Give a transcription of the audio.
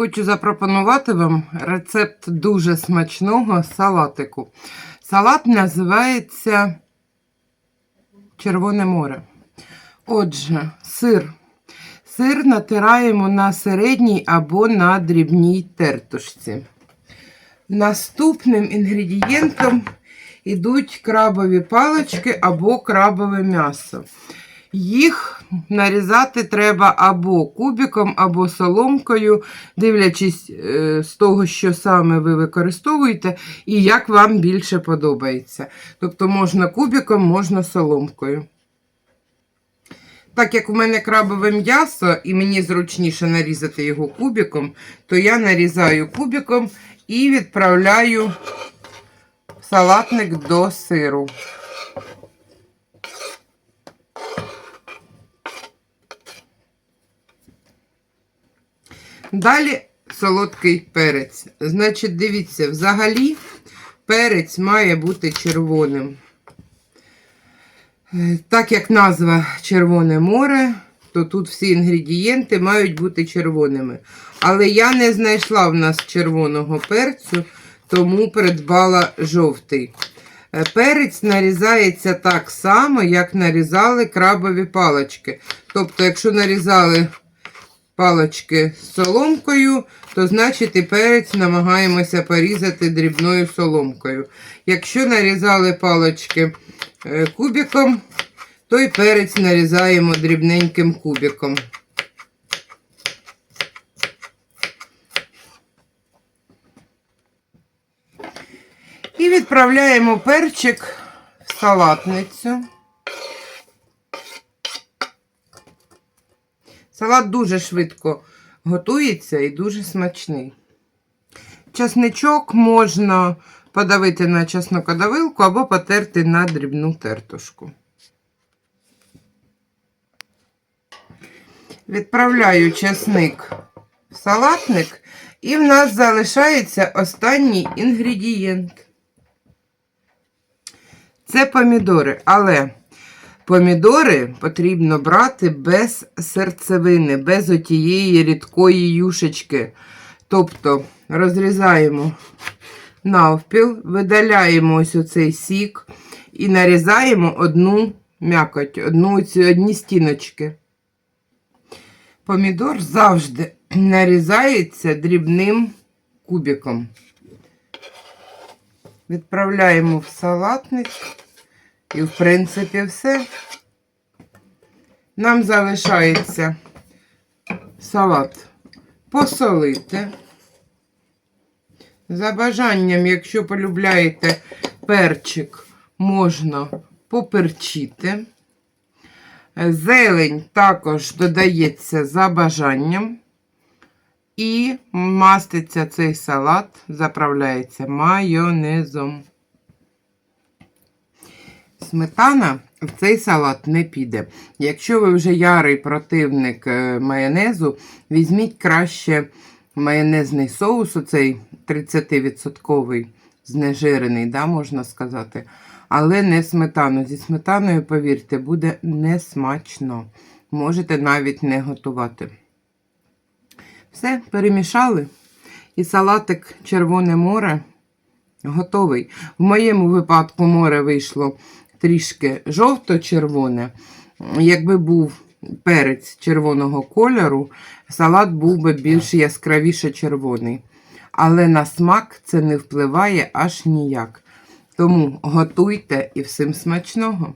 Хочу запропонувати вам рецепт дуже смачного салатику. Салат називається Червоне море. Отже, сир. Сир натираємо на середній або на дрібній тертушці. Наступним інгредієнтом йдуть крабові палички або крабове м'ясо. Їх нарізати треба або кубиком, або соломкою, дивлячись е, з того, що саме ви використовуєте, і як вам більше подобається. Тобто можна кубиком, можна соломкою. Так як у мене крабове м'ясо, і мені зручніше нарізати його кубиком, то я нарізаю кубиком і відправляю салатник до сиру. Далі солодкий перець. Значить, дивіться, взагалі перець має бути червоним. Е, Так як назва Червоне море, то тут всі інгредієнти мають бути червоними. Але я не знайшла в нас червоного перцю, тому придбала жовтий. Е, Перець нарізається так само, як нарізали крабові палочки. Тобто, якщо нарізали палочки з соломкою, то значить і перець намагаємося порізати дрібною соломкою. Якщо нарізали палочки е, кубиком, то й перець нарізаємо дрібненьким кубиком. І відправляємо перчик в салатницю. Салат дуже швидко готується і дуже смачний. Часничок можна подавити на чеснокодавилку або потерти на дрібну тертушку. Відправляю часник в салатник, і в нас залишається останній інгредієнт. Це помідори, але Помідори потрібно брати без серцевини, без отієї рідкої юшечки. Тобто розрізаємо навпіл, видаляємо ось оцей сік і нарізаємо одну м'якоть, одну, одні стіночки. Помідор завжди нарізається дрібним кубиком. Відправляємо в салатник. І, в принципі, все. Нам залишається салат посолити. За бажанням, якщо полюбляєте перчик, можна поперчити. Зелень також додається за бажанням. І маститься цей салат, заправляється майонезом. Сметана в цей салат не піде. Якщо ви вже ярий противник е, майонезу, візьміть краще майонезний соус, оцей 30% знежирений, да, можна сказати. Але не сметану. Зі сметаною, повірте, буде несмачно. Можете навіть не готувати. Все, перемішали. І салатик Червоне море готовий. В моєму випадку море вийшло трішки жовто-червоне. Якби був перець червоного кольору, салат був би більш яскравіше червоний. Але на смак це не впливає аж ніяк. Тому готуйте і всім смачного!